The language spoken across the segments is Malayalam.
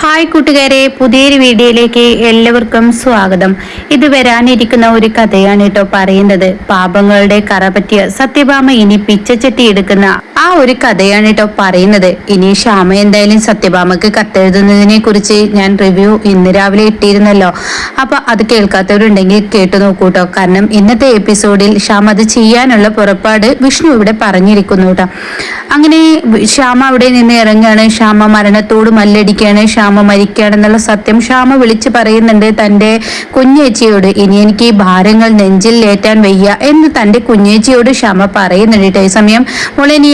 ഹായ് കൂട്ടുകാരെ പുതിയൊരു വീഡിയോയിലേക്ക് എല്ലാവർക്കും സ്വാഗതം. ഇത് വരാനിരിക്കുന്ന ഒരു കഥയാണ് കേട്ടോ പറയുന്നത്. പാപങ്ങളുടെ കറ പറ്റിയ സത്യഭാമ ഇനി പിച്ചച്ചട്ടി എടുക്കുന്ന ആ ഒരു കഥയാണ് കേട്ടോ പറയുന്നത്. ഇനി ശ്യാമ എന്തായാലും സത്യഭാമക്ക് കത്തെഴുതുന്നതിനെ കുറിച്ച് ഞാൻ റിവ്യൂ ഇന്ന് രാവിലെ ഇട്ടിരുന്നല്ലോ. അപ്പൊ അത് കേൾക്കാത്തവരുണ്ടെങ്കിൽ കേട്ടു നോക്കൂ കേട്ടോ. കാരണം ഇന്നത്തെ എപ്പിസോഡിൽ ശ്യാമ അത് ചെയ്യാനുള്ള പുറപ്പാട് വിഷ്ണു ഇവിടെ പറഞ്ഞിരിക്കുന്നു കേട്ടോ. അങ്ങനെ ശ്യാമ അവിടെ നിന്ന് ഇറങ്ങുകയാണ്. ശ്യാമ മരണത്തോട് മല്ലടിക്കുകയാണ്. മരിക്കുകയാണെന്നുള്ള സത്യം ശ്യാമ വിളിച്ചു പറയുന്നുണ്ട്. തന്റെ കുഞ്ഞേച്ചിയോട് ഇനി എനിക്ക് ഈ ഭാരങ്ങൾ നെഞ്ചിൽ ഏറ്റാൻ വയ്യ എന്ന് തന്റെ കുഞ്ഞേച്ചിയോട് ക്ഷമ പറയുന്നുണ്ട്. കേട്ടോ ഈ സമയം മോളെ നീ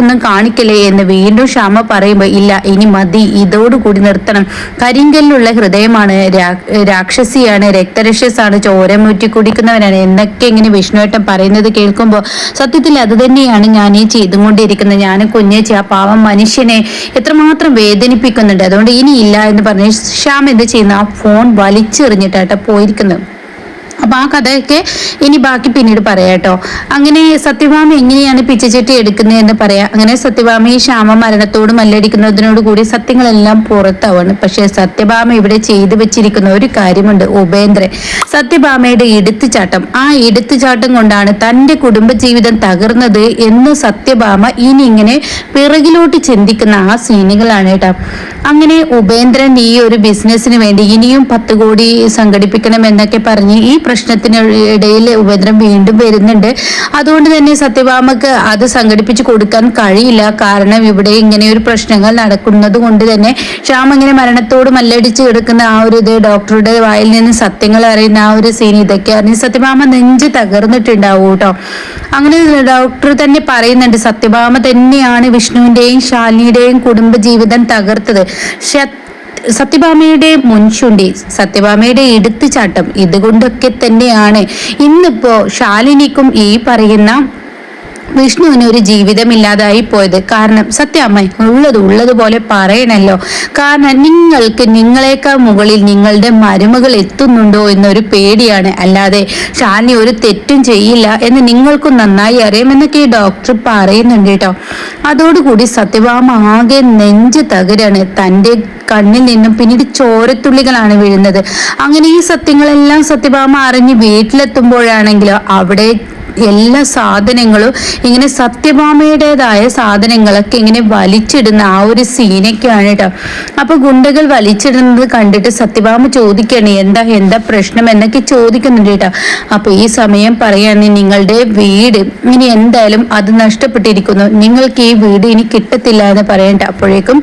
ഒന്നും കാണിക്കലേ എന്ന് വീണ്ടും ക്ഷമ പറയുമ്പോൾ ഇല്ല ഇനി മതി ഇതോടുകൂടി നിർത്തണം. കരിങ്കല്ലുള്ള ഹൃദയമാണ് രാക്ഷസിയാണ് രക്തരക്ഷസാണ് ചോരമൂറ്റി കുടിക്കുന്നവനാണ് എന്നൊക്കെ ഇങ്ങനെ വിഷ്ണുവേട്ടൻ പറയുന്നത് കേൾക്കുമ്പോൾ സത്യത്തിൽ അത് തന്നെയാണ് ഞാൻ ഈ ചെയ്തുകൊണ്ടിരിക്കുന്നത് ഞാൻ കുഞ്ഞേച്ചി ആ പാവം മനുഷ്യനെ എത്രമാത്രം വേദനിപ്പിക്കുന്നുണ്ട്. അതുകൊണ്ട് ഇനിയില്ല എന്ന് പറഞ്ഞ് ശ്യാം എന്ത് ചെയ്യുന്ന? ആ ഫോൺ വലിച്ചെറിഞ്ഞിട്ടാട്ട പോയിരിക്കുന്നത്. അപ്പൊ ആ കഥയൊക്കെ ഇനി ബാക്കി പിന്നീട് പറയാട്ടോ. അങ്ങനെ സത്യഭാമ എങ്ങനെയാണ് പിച്ചച്ചട്ടി എടുക്കുന്നത് എന്ന് പറയാം. അങ്ങനെ സത്യഭാമ ഈ ശ്യാമ മരണത്തോട് മല്ലടിക്കുന്നതിനോട് കൂടി സത്യങ്ങളെല്ലാം പുറത്താവാണ്. പക്ഷെ സത്യഭാമ ഇവിടെ ചെയ്തു വെച്ചിരിക്കുന്ന ഒരു കാര്യമുണ്ട് ഉപേന്ദ്രൻ. സത്യഭാമയുടെ എടുത്തുചാട്ടം. ആ എടുത്തുചാട്ടം കൊണ്ടാണ് തന്റെ കുടുംബജീവിതം തകർന്നത് എന്ന് സത്യഭാമ ഇനി ഇങ്ങനെ പിറകിലോട്ട് ചിന്തിക്കുന്ന ആ സീനുകളാണ് കേട്ടോ. അങ്ങനെ ഉപേന്ദ്രൻ ഈ ഒരു ബിസിനസ്സിന് വേണ്ടി ഇനിയും പത്ത് കോടി സംഘടിപ്പിക്കണം എന്നൊക്കെ പറഞ്ഞ് ഈ പ്രശ്നത്തിന് ഇടയിൽ ഉപേന്ദ്രൻ വീണ്ടും വരുന്നുണ്ട്. അതുകൊണ്ട് തന്നെ സത്യഭാമക്ക് അത് സംഘടിപ്പിച്ച് കൊടുക്കാൻ കഴിയില്ല. കാരണം ഇവിടെ ഇങ്ങനെ ഒരു പ്രശ്നങ്ങൾ നടക്കുന്നത് കൊണ്ട് തന്നെ ശ്യാം ഇങ്ങനെ മരണത്തോട് മല്ലടിച്ച് കിടക്കുന്ന ആ ഒരു ഇത് ഡോക്ടറുടെ വായിൽ നിന്ന് സത്യങ്ങൾ അറിയുന്ന ആ ഒരു സീൻ ഇതൊക്കെ അറിഞ്ഞ് സത്യഭാമ നെഞ്ച് തകർന്നിട്ടുണ്ടാവും കേട്ടോ. അങ്ങനെ ഡോക്ടർ തന്നെ പറയുന്നുണ്ട് സത്യഭാമ തന്നെയാണ് വിഷ്ണുവിന്റെയും ശാലിനിയുടെയും കുടുംബജീവിതം തകർത്തത്. സത്യഭാമയുടെ മുൻചുണ്ടി സത്യഭാമയുടെ എടുത്തുചാട്ടം ഇതുകൊണ്ടൊക്കെ തന്നെയാണ്. ഇന്നിപ്പോ ശാലിനിക്കും ഈ പറയുന്ന വിഷ്ണുവിന് ഒരു ജീവിതമില്ലാതായി പോയത് കാരണം സത്യാമ്മ ഉള്ളത് ഉള്ളതുപോലെ പറയണല്ലോ. കാരണം നിങ്ങൾക്ക് നിങ്ങളെക്കാൾ മുകളിൽ നിങ്ങളുടെ മരുമകൾ എത്തുന്നുണ്ടോ എന്നൊരു പേടിയാണ്. അല്ലാതെ ഷാനി ഒരു തെറ്റും ചെയ്യില്ല എന്ന് നിങ്ങൾക്കും നന്നായി അറിയാമെന്നൊക്കെ ഈ ഡോക്ടർ പറയുന്നുണ്ട് കേട്ടോ. അതോടുകൂടി സത്യഭാമ ആകെ നെഞ്ച് തകരാണ്. തന്റെ കണ്ണിൽ നിന്നും പിന്നീട് ചോരത്തുള്ളികളാണ് വീഴുന്നത്. അങ്ങനെ ഈ സത്യങ്ങളെല്ലാം സത്യഭാമ അറിഞ്ഞ് വീട്ടിലെത്തുമ്പോഴാണെങ്കിലോ അവിടെ എല്ലാ സാധനങ്ങളും ഇങ്ങനെ സത്യഭാമയുടേതായ സാധനങ്ങളൊക്കെ ഇങ്ങനെ വലിച്ചിടുന്ന ആ ഒരു സീനൊക്കെയാണ് കേട്ടോ അപ്പൊ ഗുണ്ടകൾ വലിച്ചിടുന്നത് കണ്ടിട്ട് സത്യഭാമ ചോദിക്കാണ് എന്താ എന്താ പ്രശ്നം? എന്നൊക്കെ ചോദിക്കുന്നുണ്ട് കേട്ടോ അപ്പൊ ഈ സമയം പറയാണ് നിങ്ങളുടെ വീട് ഇനി എന്തായാലും അത് നഷ്ടപ്പെട്ടിരിക്കുന്നു. നിങ്ങൾക്ക് ഈ വീട് ഇനി കിട്ടത്തില്ല എന്ന് പറയണ്ട. അപ്പോഴേക്കും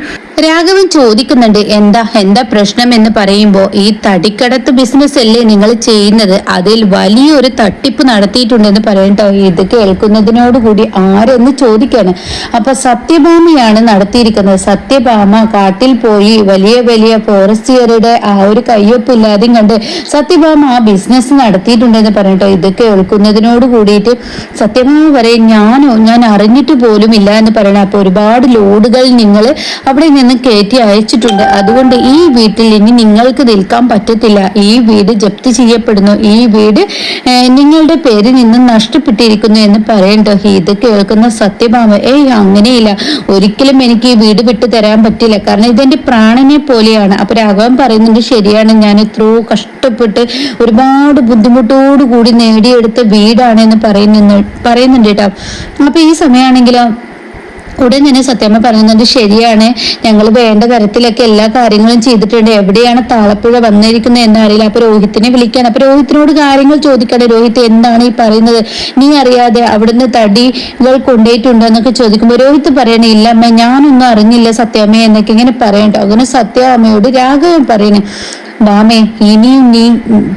രാഘവൻ ചോദിക്കുന്നുണ്ട് എന്താ എന്താ പ്രശ്നം? എന്ന് പറയുമ്പോൾ ഈ തടിക്കടത്ത് ബിസിനസ് അല്ലേ നിങ്ങൾ ചെയ്യുന്നത്? അതിൽ വലിയൊരു തട്ടിപ്പ് നടത്തിയിട്ടുണ്ടെന്ന് പറയട്ടോ ഇത് കേൾക്കുന്നതിനോടുകൂടി ആരെന്ന് ചോദിക്കാണ്. അപ്പൊ സത്യഭാമയാണ് നടത്തിയിരിക്കുന്നത്. സത്യഭാമ കാട്ടിൽ പോയി വലിയ വലിയ ഫോറസ്റ്റുകാരുടെ ആ ഒരു കയ്യൊപ്പില്ലാതെയും കണ്ട് സത്യഭാമ ആ ബിസിനസ് നടത്തിയിട്ടുണ്ടെന്ന് പറയട്ടോ ഇത് കേൾക്കുന്നതിനോട് കൂടിയിട്ട് സത്യഭാമ പറയും ഞാനോ ഞാൻ അറിഞ്ഞിട്ട് പോലും ഇല്ല എന്ന് പറയണം. അപ്പൊ ഒരുപാട് ലോഡുകൾ നിങ്ങൾ അവിടെ നിന്ന് കയറ്റി അയച്ചിട്ടുണ്ട്. അതുകൊണ്ട് ഈ വീട്ടിൽ ഇനി നിങ്ങൾക്ക് നിൽക്കാൻ പറ്റത്തില്ല. ഈ വീട് ജപ്തി ചെയ്യപ്പെടുന്നു. ഈ വീട് നിങ്ങളുടെ പേരിൽ നിന്ന് നഷ്ടപ്പെട്ടിരിക്കുന്നു എന്ന് പറയണ്ടോ? ഇത് കേൾക്കുന്ന സത്യഭാമ ഏയ് അങ്ങനെയില്ല. ഒരിക്കലും എനിക്ക് ഈ വീട് വിട്ടു തരാൻ പറ്റില്ല. കാരണം ഇതെന്റെ പ്രാണനെ പോലെയാണ്. അപ്പൊ രാഘവൻ പറയുന്നുണ്ട് ശരിയാണ്. ഞാൻ എത്രയോ കഷ്ടപ്പെട്ട് ഒരുപാട് ബുദ്ധിമുട്ടോടു കൂടി നേടിയെടുത്ത വീടാണ് എന്ന് പറയുന്നു പറയുന്നുണ്ട് കേട്ടോ. അപ്പൊ ഈ സമയമാണെങ്കിലോ ഉടൻ തന്നെ സത്യമ്മ പറയുന്നത് ശരിയാണ്. ഞങ്ങൾ വേണ്ട തരത്തിലൊക്കെ എല്ലാ കാര്യങ്ങളും ചെയ്തിട്ടുണ്ട്. എവിടെയാണ് താളപ്പുഴ വന്നിരിക്കുന്നത് എന്നറിയില്ല അപ്പൊ രോഹിത്തിനെ വിളിക്കാൻ അപ്പൊ രോഹിത്തിനോട് കാര്യങ്ങൾ ചോദിക്കട്ടെ. രോഹിത് എന്താണ് ഈ പറയുന്നത്? നീ അറിയാതെ അവിടുന്ന് തടികൾ കൊണ്ടുപോയിട്ടുണ്ടോ എന്നൊക്കെ ചോദിക്കുമ്പോൾ രോഹിത് പറയണേ ഇല്ല അമ്മ ഞാനൊന്നും അറിഞ്ഞില്ല സത്യാമ്മ എന്നൊക്കെ ഇങ്ങനെ പറയണ്ടോ. അങ്ങനെ സത്യാമ്മയോട് രാഘവൻ പറയണേ ബാമേ ഇനിയും നീ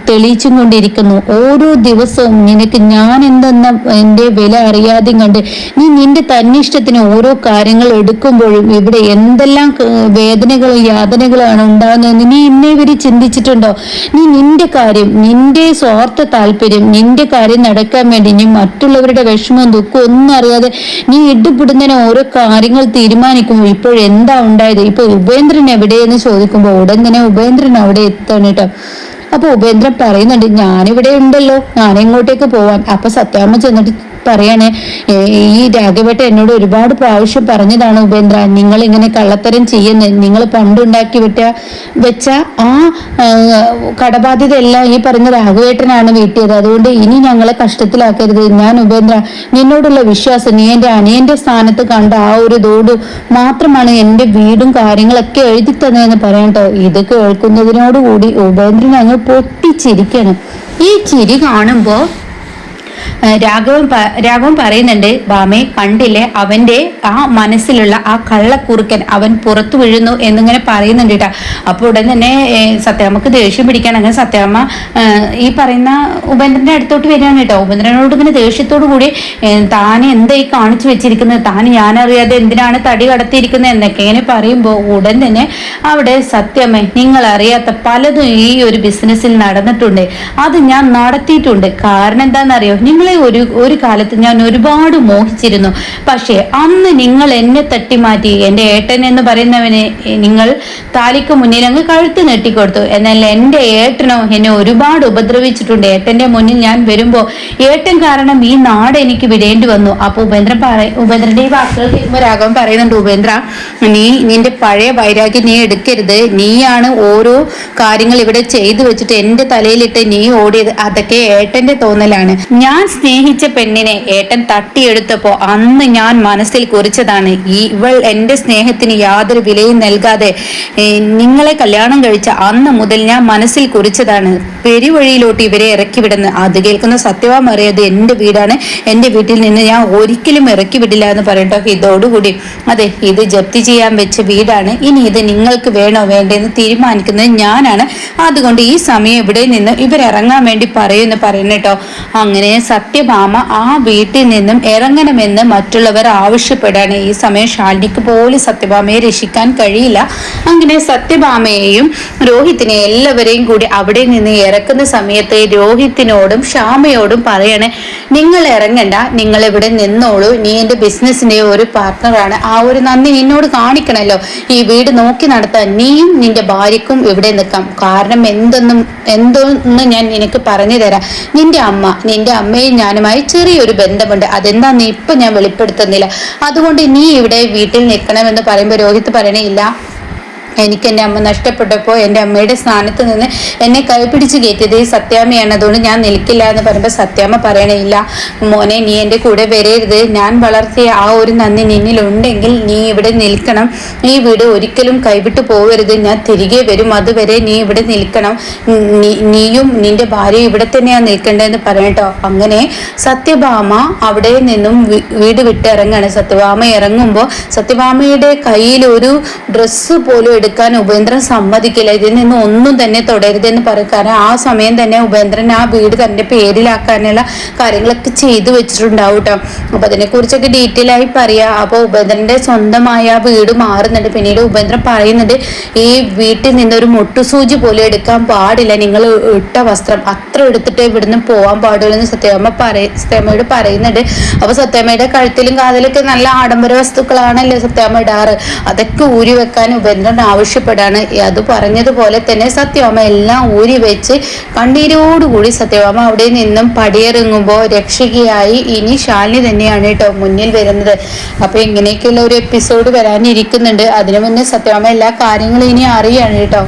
തെളിയിച്ചും കൊണ്ടിരിക്കുന്നു ഓരോ ദിവസവും നിനക്ക് ഞാൻ എന്തെന്ന എന്റെ വില അറിയാതെയും കണ്ട് നീ നിന്റെ തന്നിഷ്ടത്തിന് ഓരോ കാര്യങ്ങൾ എടുക്കുമ്പോഴും ഇവിടെ എന്തെല്ലാം വേദനകളും യാതനകളാണ് ഉണ്ടാകുന്നത് നീ ഇന്നേ വരെ ചിന്തിച്ചിട്ടുണ്ടോ? നീ നിന്റെ കാര്യം നിന്റെ സ്വാർത്ഥ താല്പര്യം നിന്റെ കാര്യം നടക്കാൻ വേണ്ടി നീ മറ്റുള്ളവരുടെ വിഷമവും ദുഃഖവും ഒന്നും അറിയാതെ നീ ഇടപെടുന്നതിന് ഓരോ കാര്യങ്ങൾ തീരുമാനിക്കുമ്പോൾ ഇപ്പോഴെന്താ ഉണ്ടായത്? ഇപ്പൊ ഉപേന്ദ്രൻ എവിടെയെന്ന് ചോദിക്കുമ്പോൾ ഉടൻ തന്നെ ഉപേന്ദ്രൻ അവിടെ എത്താണ് കേട്ടോ. അപ്പൊ ഉപേന്ദ്രൻ പറയുന്നുണ്ട് ഞാനിവിടെ ഉണ്ടല്ലോ ഞാൻ എങ്ങോട്ടേക്ക് പോവാൻ. അപ്പൊ സത്യാമ്മ ചെന്നിട്ട് പറയാണ് ഈ രാഘവേട്ട എന്നോട് ഒരുപാട് പ്രാവശ്യം പറഞ്ഞതാണ് ഉപേന്ദ്ര നിങ്ങൾ ഇങ്ങനെ കള്ളത്തരം ചെയ്യുന്നത് നിങ്ങൾ പണ്ടുണ്ടാക്കി വിട്ട വെച്ച ആ കടബാധ്യത എല്ലാം ഈ പറഞ്ഞ രാഘവേട്ടനാണ് വീട്ടിയത്. അതുകൊണ്ട് ഇനി ഞങ്ങളെ കഷ്ടത്തിലാക്കരുത്. ഞാൻ ഉപേന്ദ്ര നിന്നോടുള്ള വിശ്വാസം നീ എന്റെ അനിയന്റെ സ്ഥാനത്ത് കണ്ട ആ ഒരു തോട് മാത്രമാണ് എന്റെ വീടും കാര്യങ്ങളൊക്കെ എഴുതി തന്നതെന്ന് പറയട്ടോ. ഇത് കേൾക്കുന്നതിനോടുകൂടി ഉപേന്ദ്രൻ അങ്ങ് പൊട്ടിച്ചിരിക്കണം. ഈ ചിരി കാണുമ്പോ ഏഹ് രാഘവൻ രാഘവൻ പറയുന്നുണ്ട് ബാമേ കണ്ടില്ലേ? അവന്റെ ആ മനസ്സിലുള്ള ആ കള്ളക്കുറുക്കൻ അവൻ പുറത്തു വീഴുന്നു എന്നിങ്ങനെ പറയുന്നുണ്ട് കേട്ടോ അപ്പൊ ഉടൻ തന്നെ സത്യാമ്മക്ക് ദേഷ്യം പിടിക്കാൻ അങ്ങനെ സത്യാമ്മ ഈ പറയുന്ന ഉപേന്ദ്രന്റെ അടുത്തോട്ട് വരികയാണ് കേട്ടോ ഉപേന്ദ്രനോട് ഇങ്ങനെ ദേഷ്യത്തോടു കൂടി താൻ എന്തായി കാണിച്ചു വെച്ചിരിക്കുന്നത്? താൻ ഞാനറിയാതെ എന്തിനാണ് തടി കടത്തിയിരിക്കുന്നത്? എന്നൊക്കെ ഇങ്ങനെ പറയുമ്പോൾ ഉടൻ തന്നെ അവിടെ സത്യമേ നിങ്ങൾ അറിയാത്ത പലതും ഈ ഒരു ബിസിനസ്സിൽ നടന്നിട്ടുണ്ട്. അത് ഞാൻ നടത്തിയിട്ടുണ്ട്. കാരണം എന്താണെന്നറിയോ? നിങ്ങളെ ഒരു ഒരു കാലത്ത് ഞാൻ ഒരുപാട് മോഹിച്ചിരുന്നു. പക്ഷേ അന്ന് നിങ്ങൾ എന്നെ തട്ടിമാറ്റി എന്റെ ഏട്ടൻ എന്ന് പറയുന്നവനെ നിങ്ങൾ താലിക്ക് മുന്നിൽ അങ്ങ് കഴുത്ത് നെട്ടിക്കൊടുത്തു. എന്നാൽ എന്റെ ഏട്ടനോ എന്നെ ഒരുപാട് ഉപദ്രവിച്ചിട്ടുണ്ട്. ഏട്ടന്റെ മുന്നിൽ ഞാൻ വരുമ്പോൾ ഏട്ടൻ കാരണം ഈ നാട് എനിക്ക് വിടേണ്ടി വന്നു. അപ്പോൾ ഉപേന്ദ്രൻ പറ ഉപേന്ദ്രന്റെ ഈ വാക്കുകൾ പറയുന്നുണ്ട് ഉപേന്ദ്ര നീ നിന്റെ പഴയ വൈരാഗ്യം നീ എടുക്കരുത്. നീയാണ് ഓരോ കാര്യങ്ങൾ ഇവിടെ ചെയ്തു വെച്ചിട്ട് എന്റെ തലയിലിട്ട് നീ ഓടിയത്. അതൊക്കെ ഏട്ടന്റെ തോന്നലാണ്. ഞാൻ സ്നേഹിച്ച പെണ്ണിനെ ഏട്ടൻ തട്ടിയെടുത്തപ്പോ അന്ന് ഞാൻ മനസ്സിൽ കുറിച്ചതാണ്. ഈ ഇവൾ എന്റെ സ്നേഹത്തിന് യാതൊരു വിലയും നൽകാതെ നിങ്ങളെ കല്യാണം കഴിച്ച അന്ന് മുതൽ ഞാൻ മനസ്സിൽ കുറിച്ചതാണ്. പെരുവഴിയിലോട്ട് ഇവരെ ഇറക്കി വിടുന്ന അത് കേൾക്കുന്ന സത്യവാം അറിയാത് എന്റെ വീടാണ്. എന്റെ വീട്ടിൽ നിന്ന് ഞാൻ ഒരിക്കലും ഇറക്കി വിടില്ല എന്ന് പറയട്ടോ. ഇതോടുകൂടി അതെ ഇത് ജപ്തി ചെയ്യാൻ വെച്ച വീടാണ്. ഇനി ഇത് നിങ്ങൾക്ക് വേണോ വേണ്ടെന്ന് തീരുമാനിക്കുന്നത് ഞാനാണ്. അതുകൊണ്ട് ഈ സമയം ഇവിടെ നിന്ന് ഇവരിറങ്ങാൻ വേണ്ടി പറയുമെന്ന് പറയണേട്ടോ. അങ്ങനെ സത്യഭാമ ആ വീട്ടിൽ നിന്നും ഇറങ്ങണമെന്ന് മറ്റുള്ളവർ ആവശ്യപ്പെടുകയാണ് ഈ സമയം ശാലിനിക്ക് പോലും സത്യഭാമയെ രക്ഷിക്കാൻ കഴിയില്ല. അങ്ങനെ സത്യഭാമയെയും രോഹിത്തിനെ എല്ലാവരെയും കൂടി അവിടെ നിന്ന് ഇറക്കുന്ന സമയത്ത് രോഹിത്തിനോടും ശ്യാമയോടും പറയണേ നിങ്ങൾ ഇറങ്ങണ്ട നിങ്ങൾ ഇവിടെ നിന്നോളൂ. നീ എന്റെ ബിസിനസിന്റെ ഒരു പാർട്ട്ണറാണ് ആ ഒരു നന്ദി നിന്നോട് കാണിക്കണല്ലോ. ഈ വീട് നോക്കി നടത്താൻ നീയും നിന്റെ ഭാര്യക്കും ഇവിടെ നിൽക്കാം. കാരണം എന്തെന്നും എന്തോന്ന് ഞാൻ നിനക്ക് പറഞ്ഞു തരാം. നിന്റെ അമ്മ നിന്റെ അമ്മയും ഞാനുമായി ചെറിയൊരു ബന്ധമുണ്ട്. അതെന്താന്ന് ഇപ്പൊ ഞാൻ വെളിപ്പെടുത്തുന്നില്ല? അതുകൊണ്ട് നീ ഇവിടെ വീട്ടിൽ നിൽക്കണമെന്ന് പറയുമ്പോൾ രോഹിത് പറയണേ ഇല്ല. എനിക്ക് എന്റെ അമ്മ നഷ്ടപ്പെട്ടപ്പോൾ എന്റെ അമ്മയുടെ സ്ഥാനത്ത് നിന്ന് എന്നെ കൈപിടിച്ച് കയറ്റിയത് ഈ സത്യാമ്മയാണ്. അതുകൊണ്ട് ഞാൻ നിൽക്കില്ല എന്ന് പറയുമ്പോൾ സത്യാമ്മ പറയണില്ല മോനെ നീ എന്റെ കൂടെ വരരുത്. ഞാൻ വളർത്തിയ ആ ഒരു നന്ദി നിന്നിലുണ്ടെങ്കിൽ നീ ഇവിടെ നിൽക്കണം. നീ വീട് ഒരിക്കലും കൈവിട്ടു പോകരുത് ഞാൻ തിരികെ വരും. അതുവരെ നീ ഇവിടെ നിൽക്കണം. നീയും നിന്റെ ഭാര്യയും ഇവിടെ തന്നെയാണ് നിൽക്കേണ്ടതെന്ന് പറയട്ടോ അങ്ങനെ സത്യഭാമ അവിടെ നിന്നും വീട് വീട് വിട്ടിറങ്ങാണ് സത്യഭാമ ഇറങ്ങുമ്പോൾ സത്യഭാമയുടെ കയ്യിൽ ഒരു ഡ്രസ്സ് പോലും എടുക്കാൻ ഉപേന്ദ്രൻ സമ്മതിക്കില്ല. ഇതിൽ നിന്ന് ഒന്നും തന്നെ തുടരുതെന്ന് പറയും. കാരണം ആ സമയം തന്നെ ഉപേന്ദ്രൻ ആ വീട് തന്റെ പേരിലാക്കാനുള്ള കാര്യങ്ങളൊക്കെ ചെയ്തു വെച്ചിട്ടുണ്ടാവും കേട്ടോ. അപ്പൊ അതിനെ കുറിച്ചൊക്കെ ഡീറ്റെയിൽ ആയി പറയാ. അപ്പൊ ഉപേന്ദ്രന്റെ സ്വന്തമായ ആ വീട് മാറുന്നുണ്ട്. പിന്നീട് ഉപേന്ദ്രൻ പറയുന്നുണ്ട് ഈ വീട്ടിൽ നിന്ന് ഒരു മുട്ടുസൂചി പോലും എടുക്കാൻ പാടില്ല. നിങ്ങൾ ഇട്ട വസ്ത്രം അത്ര എടുത്തിട്ട് ഇവിടുന്ന് പോവാൻ പാടുള്ളൂ എന്ന് സത്യമ്മ പറയ സത്യമ്മയോട് പറയുന്നുണ്ട്. അപ്പൊ സത്യമ്മയുടെ കഴുത്തിലും കാതിലൊക്കെ നല്ല ആഡംബര വസ്തുക്കളാണല്ലോ സത്യമ്മ ഇടാറ്. അതൊക്കെ ഊരി വെക്കാൻ ഉപേന്ദ്രൻ ആവശ്യപ്പെടാണ്. അത് പറഞ്ഞതുപോലെ തന്നെ സത്യഭാമ എല്ലാം ഊരി വെച്ച് കണ്ണീരോടുകൂടി സത്യഭാമ അവിടെ നിന്നും പടിയിറങ്ങുമ്പോൾ രക്ഷകയായി ഇനി ശാലിനി തന്നെയാണ് കേട്ടോ മുന്നിൽ വരുന്നത്. അപ്പൊ ഇങ്ങനെയൊക്കെയുള്ള ഒരു എപ്പിസോഡ് വരാനിരിക്കുന്നുണ്ട്. അതിനു മുന്നേ സത്യഭാമ എല്ലാ കാര്യങ്ങളും ഇനി അറിയാണ് കേട്ടോ.